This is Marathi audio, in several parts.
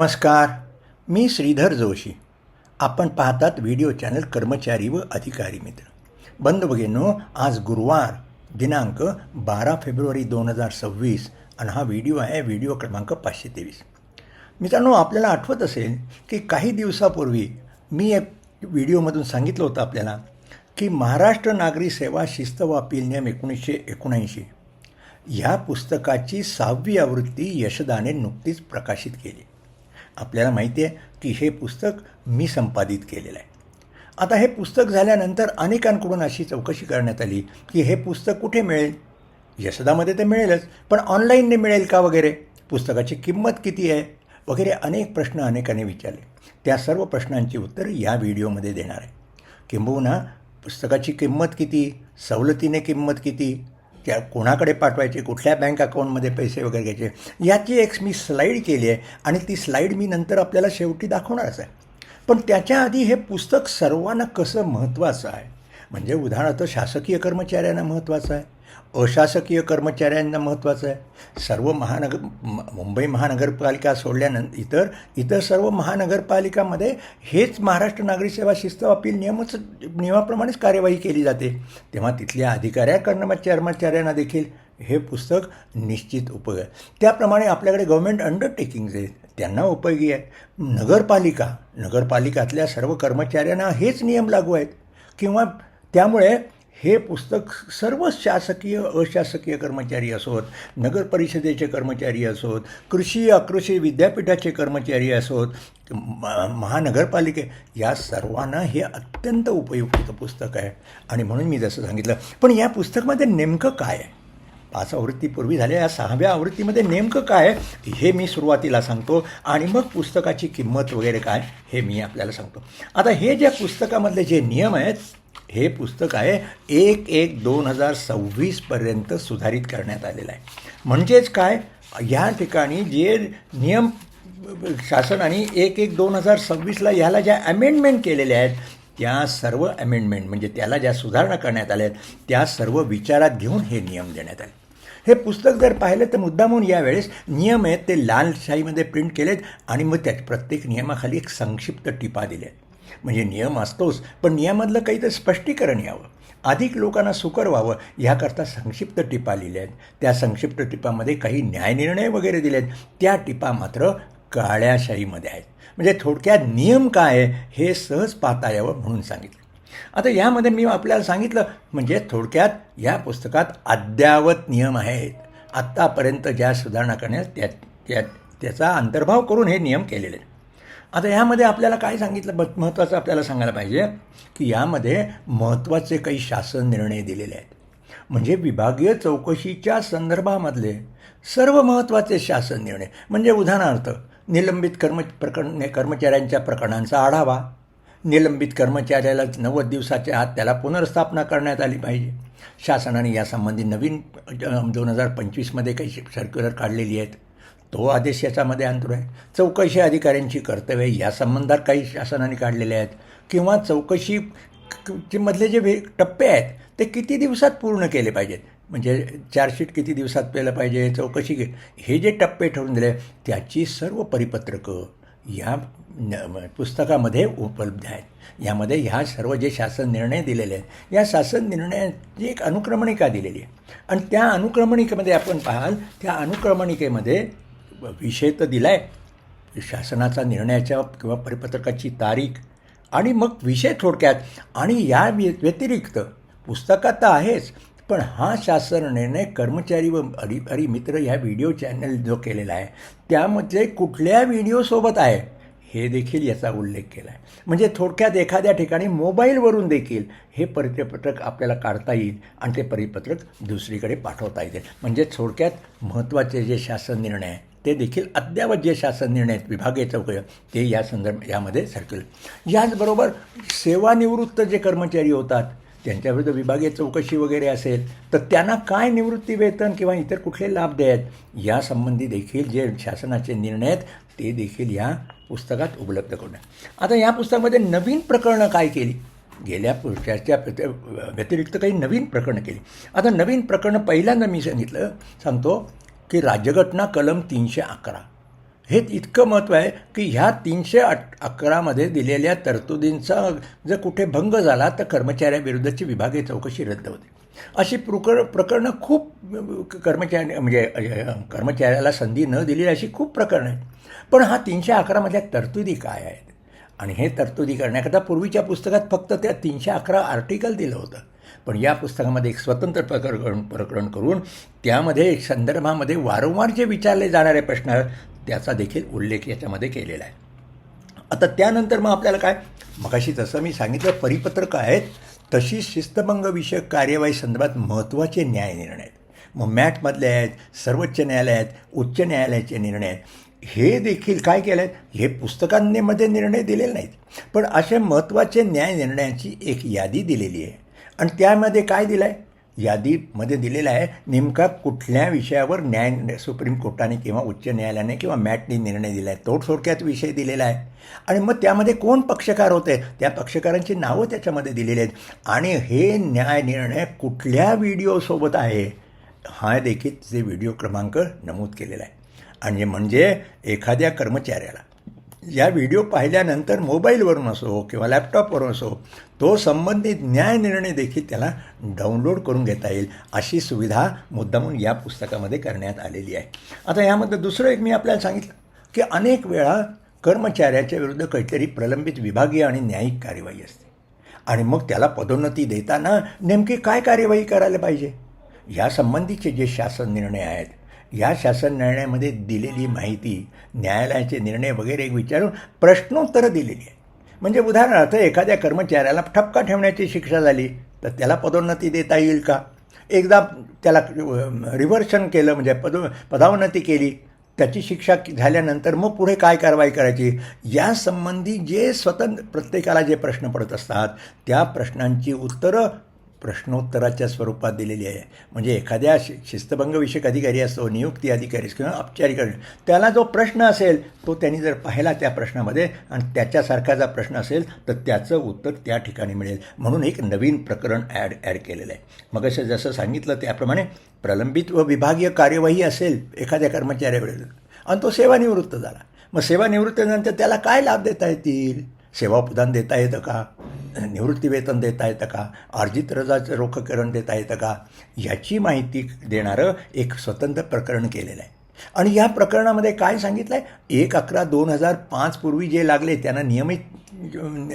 नमस्कार मी श्रीधर जोशी. आपण पाहतात व्हिडिओ चॅनल कर्मचारी व अधिकारी मित्र. बंधू भगिनींनो आज गुरुवार दिनांक बारा फेब्रुवारी दोन हजार सव्वीस आणि हा व्हिडिओ आहे व्हिडिओ क्रमांक पाचशे तेवीस. मित्रांनो आपल्याला आठवत असेल की काही दिवसापूर्वी मी एक व्हिडिओमधून सांगितलं होतं आपल्याला की महाराष्ट्र नागरी सेवा शिस्त व अपील नियम एकोणीसशे एकोणऐंशी ह्या पुस्तकाची सहावी आवृत्ती यशदाने नुकतीच प्रकाशित केली. आपल्याला माहिती आहे की हे पुस्तक मी संपादित केलेलं आहे. आता हे पुस्तक झाल्यानंतर अनेकांकडून अशी चौकशी करण्यात आली की हे पुस्तक कुठे मिळेल? यशदामध्ये तर मिळेलच पण ऑनलाईनने मिळेल का वगैरे? पुस्तकाची किंमत किती आहे? वगैरे अनेक प्रश्न अनेकांनी विचारले. त्या सर्व प्रश्नांची उत्तर या व्हिडिओमध्ये देणार आहे. किंबहुना पुस्तकाची किंमत किती? सवलतीने किंमत किती? त्या कोणाकडे पाठवायचे कुठल्या बँक अकाउंटमध्ये पैसे वगैरे घ्यायचे याची एक मी स्लाईड केली आहे आणि ती स्लाईड मी नंतर आपल्याला शेवटी दाखवणारच आहे. पण त्याच्या आधी हे पुस्तक सर्वांना कसं महत्त्वाचं आहे? म्हणजे उदाहरणार्थ शासकीय कर्मचाऱ्यांना महत्त्वाचं आहे. अशासकीय कर्मचाऱ्यांना महत्त्वाचं आहे. सर्व महानगर मुंबई महानगरपालिका सोडल्यानंतर इतर इतर सर्व महानगरपालिकामध्ये हेच महाराष्ट्र नागरी सेवा शिस्त अपील नियमच नियमाप्रमाणेच कार्यवाही केली जाते. तेव्हा तिथल्या अधिकाऱ्या कर्मचारी कर्मचाऱ्यांना देखील हे पुस्तक निश्चित उपयोग आहे त्याप्रमाणे आपल्याकडे गव्हर्मेंट अंडरटेकिंग्ज आहेत त्यांना उपयोगी आहे. नगरपालिका नगरपालिकातल्या सर्व कर्मचाऱ्यांना हेच नियम लागू आहेत. किंवा त्यामुळे हे पुस्तक सर्व शासकीय अशासकीय कर्मचारी असोत नगर परिषदेचे कर्मचारी असोत कृषी अकृषी विद्यापीठाचे कर्मचारी असोत म- महानगरपालिके या सर्वांना हे अत्यंत उपयुक्त पुस्तक आहे. आणि म्हणून मी जसं सांगितलं पण या पुस्तकामध्ये नेमकं काय आहे? पाच आवृत्तीपूर्वी झाल्या या सहाव्या आवृत्तीमध्ये नेमकं काय आहे? हे मी सुरुवातीला सांगतो. आणि मग पुस्तकाची किंमत वगैरे काय हे मी आपल्याला सांगतो. आता हे ज्या पुस्तकामधले जे नियम आहेत हे पुस्तक आहे एक एक दोन हजार सव्वीसपर्यंत सुधारित करण्यात आलेलं आहे. म्हणजेच काय? या ठिकाणी जे नियम शासनाने एक एक दोन हजार सव्वीसला ह्याला ज्या अमेंडमेंट केलेल्या आहेत त्या सर्व अमेंडमेंट म्हणजे त्याला ज्या सुधारणा करण्यात आल्या आहेत त्या सर्व विचारात घेऊन हे नियम देण्यात आले. हे पुस्तक जर पाहिलं तर मुद्दामून यावेळेस नियम आहेत ते लालशाहीमध्ये प्रिंट केलेत आणि मग त्या प्रत्येक नियमाखाली एक संक्षिप्त टिपा दिल्या आहेत. म्हणजे नियम असतोच पण नियमातलं काहीतरी स्पष्टीकरण यावं. अधिक लोकांना सुकर व्हावं ह्याकरता संक्षिप्त टिपा लिहिल्या आहेत त्या संक्षिप्त टिपामध्ये काही न्यायनिर्णय वगैरे दिले आहेत त्या टिपा मात्र काळ्याशाहीमध्ये आहेत. म्हणजे थोडक्यात नियम काय आहे हे सहज पाहता यावं म्हणून सांगितलं. आता यामध्ये मी आपल्याला सांगितलं म्हणजे थोडक्यात या पुस्तकात अद्यावत नियम आहेत. आत्तापर्यंत ज्या सुधारणा करण्यात त्या त्या त्याचा अंतर्भाव करून हे नियम केलेले आहेत. आता यामध्ये आपल्याला काय सांगितलं? ब- महत्त्वाचं आपल्याला सांगायला पाहिजे की यामध्ये महत्त्वाचे काही शासन निर्णय दिलेले आहेत. म्हणजे विभागीय चौकशीच्या संदर्भामधले सर्व महत्त्वाचे शासन निर्णय. म्हणजे उदाहरणार्थ निलंबित कर्म प्रकरण कर्मचाऱ्यांच्या प्रकरणांचा आढावा. निलंबित कर्मचाऱ्याला नव्वद दिवसाच्या आत त्याला पुनर्स्थापना करण्यात आली पाहिजे. शासनाने यासंबंधी नवीन दोन हजार पंचवीसमध्ये काही सर्क्युलर काढलेली आहेत. तो आदेश याच्यामध्ये अंतर आहे चौकशी अधिकाऱ्यांची कर्तव्ये या संबंधात काही शासनाने काढलेले आहेत. किंवा चौकशी चे मधले जे वे टप्पे आहेत ते किती दिवसात पूर्ण केले पाहिजेत? म्हणजे चार्जशीट किती दिवसात केलं पाहिजे? चौकशी हे जे टप्पे ठरवून दिले त्याची सर्व परिपत्रकं या न- पुस्तकामध्ये उपलब्ध आहेत. यामध्ये ह्या सर्व जे शासन निर्णय दिलेले आहेत या शासन निर्णयाची एक अनुक्रमणिका दिलेली आहे. आणि त्या अनुक्रमणिकेमध्ये आपण पाहाल त्या अनुक्रमणिकेमध्ये विषय तर दिला आहे शासनाचा निर्णयाच्या किंवा परिपत्रकाची तारीख आणि मग विषय थोडक्यात आणि या व्य- व्यतिरिक्त पुस्तकात तर आहेच पण हा शासन निर्णय कर्मचारी व अधिकारी मित्र ह्या व्हिडिओ चॅनल जो केलेला आहे त्यामध्ये कुठल्या व्हिडिओसोबत आहे हे देखील याचा उल्लेख केला आहे म्हणजे थोडक्यात एखाद्या ठिकाणी मोबाईलवरून देखील हे परिपत्रक आपल्याला काढता येईल आणि ते परिपत्रक दुसरीकडे पाठवता येईल म्हणजे थोडक्यात महत्त्वाचे जे शासन निर्णय आहे ते देखील अद्यावत जे शासन निर्णय आहेत विभागीय चौकशी ते या संदर्भ यामध्ये सरकल. याचबरोबर सेवानिवृत्त जे कर्मचारी होतात त्यांच्याविरुद्ध विभागीय चौकशी वगैरे असेल तर त्यांना काय निवृत्ती वेतन किंवा इतर कुठले लाभ द्यायत यासंबंधी देखील जे शासनाचे निर्णय आहेत ते देखील या पुस्तकात उपलब्ध करून आता या पुस्तकामध्ये नवीन प्रकरणं काय केली? गेल्या पुरुषाच्या व्यतिरिक्त काही नवीन प्रकरणं केली. आता नवीन प्रकरणं पहिल्यांदा मी सांगितलं सांगतो की राज्यघटना कलम तीनशे अकरा. हे इतकं महत्त्व आहे की ह्या तीनशे अट अकरामध्ये दिलेल्या तरतुदींचा जर कुठे भंग झाला तर कर्मचाऱ्याविरुद्धची विभागीय चौकशी रद्द होते. अशी प्रकर प्रकरणं खूप कर्मचारी म्हणजे कर्मचाऱ्याला संधी न दिलेली अशी खूप प्रकरणं आहेत. पण हा तीनशे अकरामधल्या तरतुदी काय आहेत? आणि हे तरतुदी करण्याकरता पूर्वीच्या पुस्तकात फक्त त्या तीनशे अकरा आर्टिकल दिलं होतं. पण या पुस्तकामध्ये एक स्वतंत्र प्रकरण प्रकरण करून त्यामध्ये संदर्भामध्ये वारंवार जे विचारले जाणारे प्रश्न त्याचा देखील उल्लेख याच्यामध्ये केलेला आहे. आता त्यानंतर मग आपल्याला काय? मगाशी जसं मी सांगितलं परिपत्रक आहेत तशी शिस्तभंगविषयक कार्यवाही संदर्भात महत्त्वाचे न्याय निर्णय आहेत. मग मॅटमधले आहेत सर्वोच्च न्यायालय आहेत उच्च न्यायालयाचे निर्णय आहेत. हे देखील काय केलं आहे? हे पुस्तकांमध्ये निर्णय दिलेले नाहीत. पण असे महत्त्वाचे न्याय निर्णयाची एक यादी दिलेली आहे. आणि त्यामध्ये काय दिलं आहे यादीमध्ये दिलेलं आहे नेमका कुठल्या विषयावर न्याय सुप्रीम कोर्टाने किंवा उच्च न्यायालयाने किंवा मॅटने निर्णय दिला आहे तोडसोडक्यात विषय दिलेला आहे. आणि मग त्यामध्ये कोण पक्षकार होते? त्या पक्षकारांची नावं त्याच्यामध्ये दिलेली आहेत. आणि हे न्याय निर्णय कुठल्या व्हिडिओसोबत आहे? हा देखील जे व्हिडिओ क्रमांक नमूद केलेला आहे. आणि म्हणजे एखाद्या कर्मचाऱ्याला. या व्हिडिओ पाहिल्यानंतर मोबाईलवरून असो किंवा लॅपटॉपवरून असो तो संबंधित न्याय निर्णय देखील त्याला डाउनलोड करून घेता येईल अशी सुविधा मुद्दामून या पुस्तकामध्ये करण्यात आलेली आहे. आता यामध्ये दुसरं एक मी आपल्याला सांगितलं की अनेक वेळा कर्मचाऱ्याच्या विरुद्ध काहीतरी प्रलंबित विभागीय आणि न्यायिक कार्यवाही असते. आणि मग त्याला पदोन्नती देताना नेमकी काय कार्यवाही करायला पाहिजे? या संबंधीचे जे शासन निर्णय आहेत या शासन निर्णयामध्ये दिलेली माहिती न्यायालयाचे निर्णय वगैरे विचारून प्रश्नोत्तरं दिलेली आहे. म्हणजे उदाहरणार्थ एखाद्या कर्मचाऱ्याला ठपका ठेवण्याची शिक्षा झाली तर त्याला पदोन्नती देता येईल का? एकदा त्याला रिव्हर्शन केलं म्हणजे पद पदावन्नती केली त्याची शिक्षा झाल्यानंतर मग पुढे काय कारवाई करायची? यासंबंधी जे स्वतंत्र प्रत्येकाला जे प्रश्न पडत असतात त्या प्रश्नांची उत्तरं प्रश्नोत्तराच्या स्वरूपात दिलेली आहे. म्हणजे एखाद्या शि शिस्तभंगविषयक अधिकारी असतो नियुक्ती अधिकारी किंवा औपचारिक त्याला जो प्रश्न असेल तो त्यांनी जर पाहिला त्या प्रश्नामध्ये आणि त्याच्यासारखा जर प्रश्न असेल तर त्याचं उत्तर त्या ठिकाणी मिळेल. म्हणून एक नवीन प्रकरण ॲड ॲड केलेलं आहे. मग असं जसं सांगितलं त्याप्रमाणे प्रलंबित व विभागीय कार्यवाही असेल एखाद्या कर्मचाऱ्यावेळेला आणि तो सेवानिवृत्त झाला. मग सेवानिवृत्तीनंतर त्याला काय लाभ देता येतील? सेवाप्रदान देता येतं का? निवृत्तीवेतन देता येतं का? अर्जित रजाचं रोखकरण देता येतं का? याची माहिती देणारं एक स्वतंत्र प्रकरण केलेलं आहे. आणि या प्रकरणामध्ये काय सांगितलं आहे एक अकरा दोन हजार पाच पूर्वी जे लागले त्यांना नियमित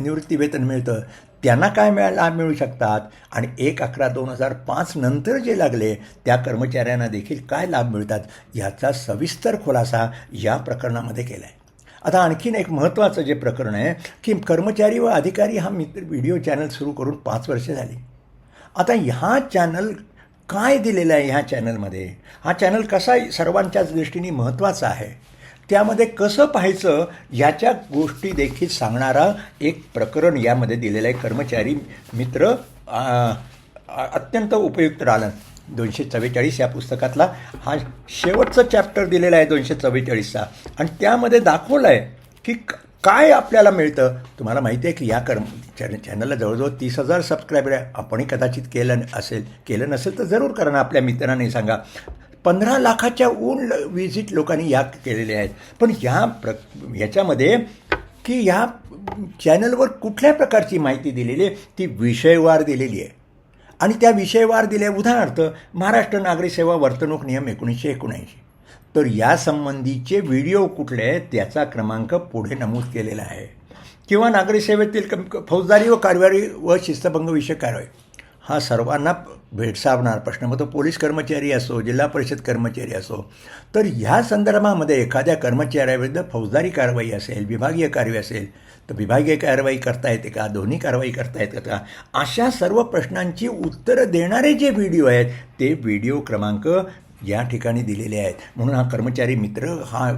निवृत्तीवेतन मिळतं. त्यांना काय मिळायला लाभ मिळू शकतात? आणि एक अकरा दोन हजार पाच नंतर जे लागले त्या कर्मचाऱ्यांना देखील काय लाभ मिळतात? याचा सविस्तर खुलासा या प्रकरणामध्ये केला आहे आता आणखीन एक महत्त्वाचं जे प्रकरण आहे की कर्मचारी व अधिकारी हा मित्र व्हिडिओ चॅनल सुरू करून पाच वर्षे झाली. आता ह्या चॅनल काय दिलेलं आहे ह्या चॅनलमध्ये? हा चॅनल कसा सर्वांच्याच दृष्टीने महत्त्वाचा आहे? त्यामध्ये कसं पाहायचं याच्या गोष्टी देखील सांगणारा एक प्रकरण यामध्ये दिलेलं आहे. कर्मचारी मित्र अत्यंत उपयुक्त राहणं दोनशे चव्वेचाळीस या पुस्तकातला हा शेवटचं चॅप्टर दिलेला आहे दोनशे चव्वेचाळीसचा. आणि त्यामध्ये दाखवलं आहे की काय आपल्याला मिळतं. तुम्हाला माहिती आहे की या कर्म चॅन चॅनलला जवळजवळ तीस हजार सबस्क्रायबर आहे. आपणही कदाचित केलं असेल केलं नसेल तर जरूर करा ना आपल्या मित्रांनी सांगा. पंधरा लाखाच्या ऊन विजिट लोकांनी या केलेल्या आहेत. पण ह्या प्र याच्यामध्ये की ह्या चॅनलवर कुठल्या प्रकारची माहिती दिलेली आहे? ती विषयवार दिलेली आहे. आणि त्या विषयवार दिले उदाहरणार्थ महाराष्ट्र नागरी सेवा वर्तणूक नियम एकोणीसशे एकोणऐंशी. तर यासंबंधीचे व्हिडिओ कुठले आहेत त्याचा क्रमांक पुढे नमूद केलेला आहे. किंवा नागरी सेवेतील फौजदारी व कारवाई व शिस्तभंग विषय कारवाई. हा सर्वांना भेडसावणार प्रश्न. मग तो पोलीस कर्मचारी असो जिल्हा परिषद कर्मचारी असो तर ह्या संदर्भामध्ये एखाद्या कर्मचाऱ्याविरुद्ध फौजदारी कारवाई असेल विभागीय कारवाई असेल तर विभागीय कारवाई करता येते का? दोन्ही कारवाई करता येते का? अशा सर्व प्रश्नांची उत्तरं देणारे जे व्हिडिओ आहेत ते व्हिडिओ क्रमांक या ठिकाणी दिलेले आहेत. म्हणून हा कर्मचारी मित्र हा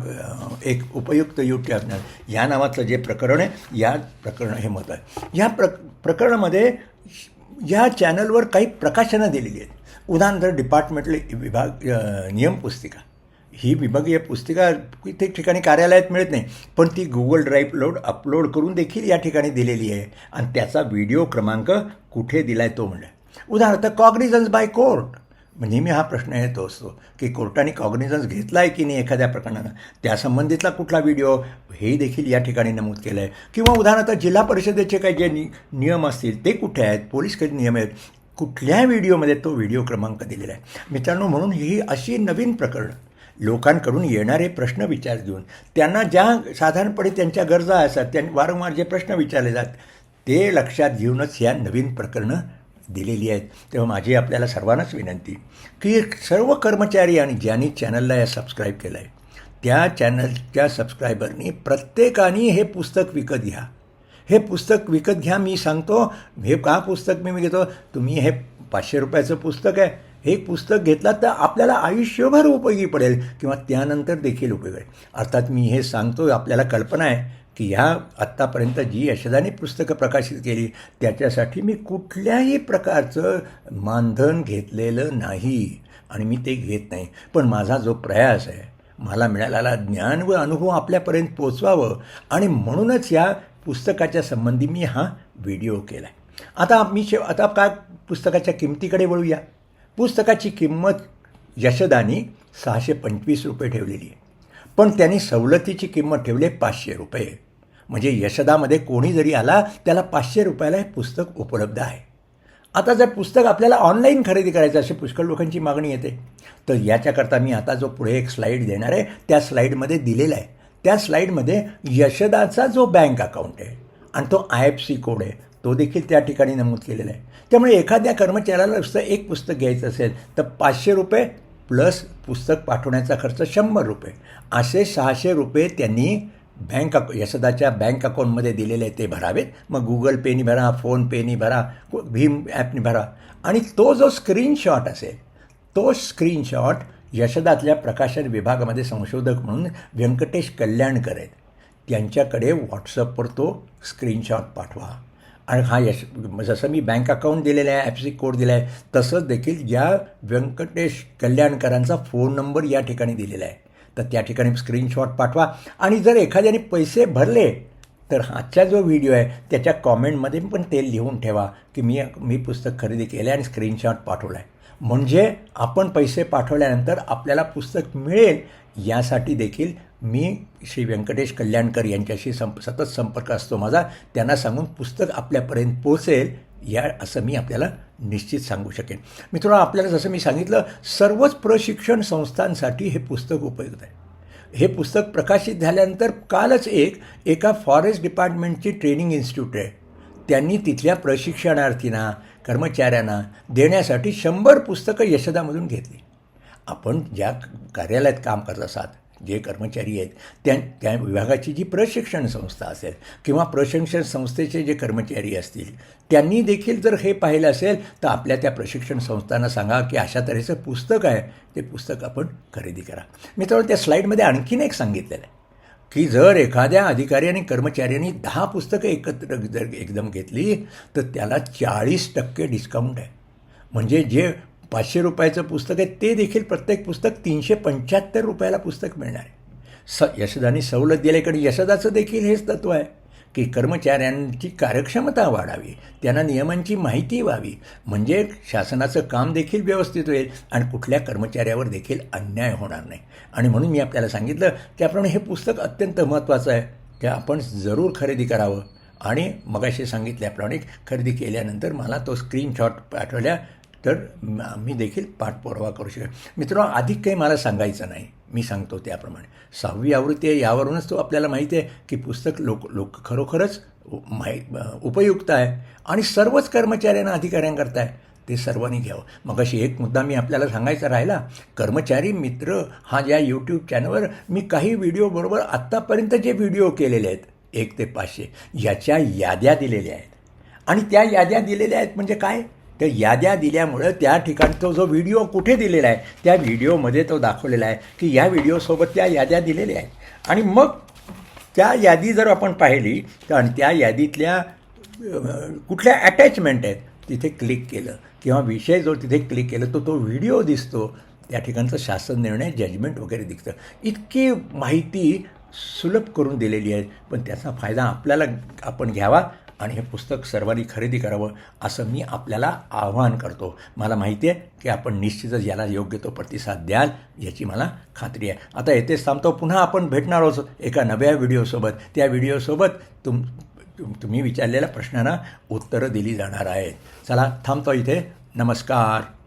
एक उपयुक्त यूट्यूब असणार या नावाचं जे प्रकरण आहे या प्रकरण हे मत आहे. या प्र प्रकरणामध्ये या चॅनलवर काही प्रकाशनं दिलेली आहेत. उदाहरणार्थ डिपार्टमेंटल विभाग नियम पुस्तिका. ही विभागीय पुस्तिका कित्येक ठिकाणी कार्यालयात मिळत नाही पण ती गुगल ड्राईव्ह लोड अपलोड करून देखील या ठिकाणी दिलेली आहे. आणि त्याचा व्हिडिओ क्रमांक कुठे दिला आहे तो म्हणलं. उदाहरणार्थ कॉग्निझन्स बाय कोर्ट नेहमी हा प्रश्न येतो असतो की कोर्टाने कॉग्निझन्स घेतला आहे की नाही एखाद्या प्रकरणानं? त्यासंबंधितला कुठला व्हिडिओ हे देखील या ठिकाणी नमूद केलं आहे किंवा उदाहरणार्थ जिल्हा परिषदेचे काही जे नि नियम असतील ते कुठे आहेत? पोलीस काही नियम आहेत? कुठल्या व्हिडिओमध्ये तो व्हिडिओ क्रमांक दिलेला आहे? मित्रांनो म्हणून ही अशी नवीन प्रकरणं लोकांकडून येणारे प्रश्न विचार घेऊन. त्यांना ज्या साधारणपणे त्यांच्या गरजा असतात त्यां वारंवार जे प्रश्न विचारले जात ते लक्षात घेऊनच ह्या नवीन प्रकरणं दिलेली आहेत. तेव्हा माझी आपल्याला सर्वांनाच विनंती की सर्व कर्मचारी आणि ज्यांनी चॅनलला या सबस्क्राईब केलं आहे त्या चॅनलच्या सबस्क्रायबरनी प्रत्येकाने हे पुस्तक विकत घ्या. हे पुस्तक विकत घ्या मी सांगतो. हे का पुस्तक मी घेतो? तुम्ही हे पाचशे रुपयाचं पुस्तक आहे. हे पुस्तक घेतलात तर आपल्याला आयुष्यभर उपयोगी पडेल किंवा त्यानंतर देखील उपयोग आहे अर्थात मी हे सांगतो आपल्याला कल्पना आहे की ह्या आत्तापर्यंत जी यशदाने पुस्तकं प्रकाशित केली त्याच्यासाठी मी कुठल्याही प्रकारचं मानधन घेतलेलं नाही आणि मी ते घेत नाही. पण माझा जो प्रयास आहे मला मिळालेला ज्ञान व अनुभव आपल्यापर्यंत पोचवावं आणि म्हणूनच या पुस्तकाच्या संबंधी मी हा व्हिडिओ केला आहे आता मी शे आता काय पुस्तकाच्या किमतीकडे वळूया? पुस्तकाची किंमत यशदानी सहाशे पंचवीस रुपये ठेवलेली. आहे पण त्यांनी सवलतीची किंमत ठेवली आहे पाचशे रुपये. म्हणजे यशदामध्ये कोणी जरी आला त्याला पाचशे रुपयाला हे पुस्तक उपलब्ध आहे. आता जर पुस्तक आपल्याला ऑनलाईन खरेदी करायचं असे पुष्कळ लोकांची मागणी येते. तर याच्याकरता मी आता जो पुढे एक स्लाईड देणार आहे त्या स्लाईडमध्ये दिलेला आहे. त्या स्लाईडमध्ये यशदाचा जो बँक अकाउंट आहे आणि तो आय एफ सी कोड आहे तो देखील त्या ठिकाणी नमूद केलेला आहे. त्यामुळे एखाद्या कर्मचाऱ्याला नुसतं एक पुस्तक घ्यायचं असेल तर पाचशे रुपये प्लस पुस्तक पाठवण्याचा खर्च शंभर रुपये. असे सहाशे रुपये त्यांनी बँक अक यशदाच्या बँक अकाउंटमध्ये दिलेले ते भरावेत. मग गुगल पेनी भरा फोनपेनी भरा भीम ॲपनी भरा. आणि तो जो स्क्रीनशॉट असेल तो स्क्रीनशॉट यशदातल्या प्रकाशन विभागामध्ये संशोधक म्हणून व्यंकटेश कल्याणकर आहेत. त्यांच्याकडे व्हॉट्सअपवर तो स्क्रीनशॉट पाठवा. आणि हा यश जसं मी बँक अकाउंट दिलेलं आहे ॲपसी कोड दिला आहे तसंच देखील या व्यंकटेश कल्याणकरांचा फोन नंबर या ठिकाणी दिलेला आहे. तर त्या ठिकाणी स्क्रीनशॉट पाठवा. आणि जर एखाद्याने पैसे भरले तर आजचा जो व्हिडिओ आहे त्याच्या कॉमेंटमध्ये पण ते लिहून ठेवा की मी मी पुस्तक खरेदी केलं आहे आणि स्क्रीनशॉट पाठवला आहे म्हणजे आपण पैसे पाठवल्यानंतर आपल्याला पुस्तक मिळेल यासाठी देखील मी श्री व्यंकटेश कल्याणकर यांच्याशी संप सतत संपर्क असतो माझा. त्यांना सांगून पुस्तक आपल्यापर्यंत पोचेल या असं मी आपल्याला निश्चित सांगू शकेन. मित्रांनो आपल्याला जसं मी सांगितलं सर्वच प्रशिक्षण संस्थांसाठी हे पुस्तक उपयुक्त आहे. हे पुस्तक प्रकाशित झाल्यानंतर कालच एक एका फॉरेस्ट डिपार्टमेंटची ट्रेनिंग इन्स्टिट्यूट आहे. त्यांनी तिथल्या प्रशिक्षणार्थींना कर्मचाऱ्यांना देण्यासाठी शंभर पुस्तकं यशदामधून घेतली. आपण ज्या कार्यालयात काम करत असाल जे कर्मचारी आहेत त्या त्या विभागाची जी प्रशिक्षण संस्था असेल किंवा प्रशिक्षण संस्थेचे जे कर्मचारी असतील त्यांनी देखील जर हे पाहिलं असेल तर आपल्या त्या प्रशिक्षण संस्थांना सांगा की अशा तऱ्हेचं पुस्तक आहे ते पुस्तक आपण खरेदी करा. मित्रांनो त्या स्लाईडमध्ये आणखीन एक सांगितलेलं आहे की जर एखाद्या अधिकारी आणि कर्मचाऱ्यांनी दहा पुस्तकं एकत्र जर एकदम घेतली तर त्याला चाळीस टक्के डिस्काउंट आहे. म्हणजे जे पाचशे रुपयाचं पुस्तक आहे ते देखील प्रत्येक पुस्तक तीनशे पंच्याहत्तर रुपयाला पुस्तक मिळणार आहे. स यशदानी सवलत दिल्याकडे यशदाचं देखील हेच तत्व आहे की कर्मचाऱ्यांची कार्यक्षमता वाढावी त्यांना नियमांची माहिती व्हावी. म्हणजे शासनाचं काम देखील व्यवस्थित होईल आणि कुठल्या कर्मचाऱ्यावर देखील अन्याय होणार नाही. आणि म्हणून मी आपल्याला सांगितलं त्याप्रमाणे हे पुस्तक अत्यंत महत्त्वाचं आहे ते आपण जरूर खरेदी करावं. आणि मगाशी सांगितल्याप्रमाणे खरेदी केल्यानंतर मला तो स्क्रीनशॉट पाठवल्या तर मी देखील पाठपुरावा करू शकेन मित्रांनो अधिक काही मला सांगायचं नाही. मी सांगतो त्याप्रमाणे. सहावी आवृत्ती आहे यावरूनच तो आपल्याला माहिती आहे की पुस्तक लोक लोक खरोखरच माहि उपयुक्त आहे आणि सर्वच कर्मचाऱ्यांना अधिकाऱ्यांकरता आहे ते सर्वांनी घ्यावं. मग अशी एक मुद्दा मी आपल्याला सांगायचा राहिला. कर्मचारी मित्र हा ज्या यूट्यूब चॅनलवर मी काही व्हिडिओबरोबर आत्तापर्यंत जे व्हिडिओ केलेले आहेत एक ते पाचशे याच्या याद्या दिलेल्या आहेत. आणि त्या याद्या दिलेल्या आहेत म्हणजे काय? त्या याद्या दिल्यामुळं त्या ठिकाणचा जो व्हिडिओ कुठे दिलेला आहे त्या व्हिडिओमध्ये तो दाखवलेला आहे की या व्हिडिओसोबत त्या याद्या दिलेल्या आहेत. आणि मग त्या यादी जर आपण पाहिली तर आणि त्या यादीतल्या कुठल्या अटॅचमेंट आहेत तिथे क्लिक केलं. किंवा विषय जो तिथे क्लिक केलं तो तो व्हिडिओ दिसतो त्या ठिकाणचं शासन निर्णय जजमेंट वगैरे दिसतं. इतकी माहिती सुलभ करून दिलेली आहे पण त्याचा फायदा आपल्याला आपण घ्यावा आणि हे पुस्तक सर्वांनी खरेदी करावं असं मी आपल्याला आवाहन करतो. मला माहिती आहे की आपण निश्चितच याला योग्य तो प्रतिसाद द्याल याची मला खात्री आहे. आता येथेच थांबतो. पुन्हा आपण भेटणार आहोत एका नव्या व्हिडिओसोबत. त्या व्हिडिओसोबत तुम तुम तुम्ही विचारलेल्या प्रश्नांना उत्तरं दिली जाणार आहेत. चला थांबतो इथे. नमस्कार.